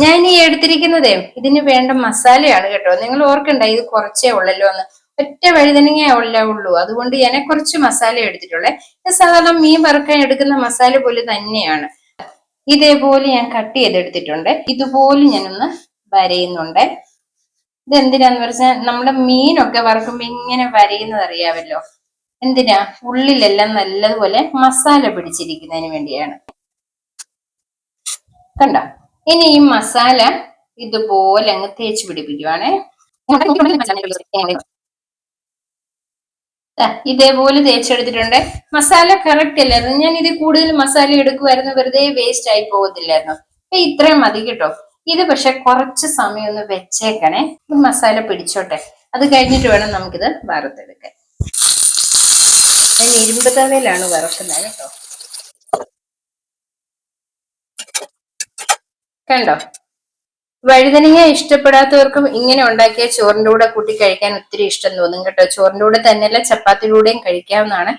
ഞാൻ ഈ എടുത്തിരിക്കുന്നതേ ഇതിന് വേണ്ട മസാലയാണ് കേട്ടോ. നിങ്ങൾ ഓർക്കണ്ട ഇത് കുറച്ചേ ഉള്ളല്ലോ എന്ന്. ഒറ്റ വഴുതനങ്ങ ഉള്ളേ ഉള്ളൂ. അതുകൊണ്ട് ഞാൻ കുറച്ച് മസാല എടുത്തിട്ടുള്ളേ. സാധാരണ മീൻ വറുക്കാൻ എടുക്കുന്ന മസാല പോലെ തന്നെയാണ്. ഇതേപോലെ ഞാൻ കട്ട് ചെയ്തെടുത്തിട്ടുണ്ട്. ഇതുപോലെ ഞാനൊന്ന് വരയുന്നുണ്ട്. ഇത് എന്തിനാന്ന് വെച്ചാൽ നമ്മുടെ മീനൊക്കെ വറുക്കുമ്പോ ഇങ്ങനെ വരയുന്നത് അറിയാമല്ലോ. എന്തിനാ? ഉള്ളിലെല്ലാം നല്ലതുപോലെ മസാല പിടിച്ചിരിക്കുന്നതിന് വേണ്ടിയാണ്. കണ്ട? ഇനി ഈ മസാല ഇതുപോലെ അങ്ങ് തേച്ച് പിടിപ്പിക്കുവാണേ. ഇതേപോലെ തേച്ചെടുത്തിട്ടുണ്ട്. മസാല കറക്റ്റ് അല്ലായിരുന്നു. ഞാൻ ഇത് കൂടുതൽ മസാല എടുക്കുമായിരുന്നു വെറുതെ വേസ്റ്റ് ആയി പോകത്തില്ലായിരുന്നു. അപ്പൊ ഇത്രയും മതി കേട്ടോ. ഇത് പക്ഷെ കുറച്ച് സമയം ഒന്ന് വെച്ചേക്കണേ. മസാല പിടിച്ചോട്ടെ. അത് കഴിഞ്ഞിട്ട് വേണം നമുക്കിത് വറുത്തെടുക്കാൻ. ഞാൻ ഇരുമ്പ് തവയിലാണ് വറുക്കുന്നത് കേട്ടോ. കണ്ടോ? വഴുതനങ്ങ ഇഷ്ടപ്പെടാത്തവർക്കും ഇങ്ങനെ ഉണ്ടാക്കിയ ചോറിന്റെ കൂടെ കൂട്ടി കഴിക്കാൻ ഒത്തിരി ഇഷ്ടം തോന്നും കേട്ടോ. ചോറിന്റെ കൂടെ തന്നെയല്ല ചപ്പാത്തിയുടെ കൂടെയും കഴിക്കാവുന്നതാണ്.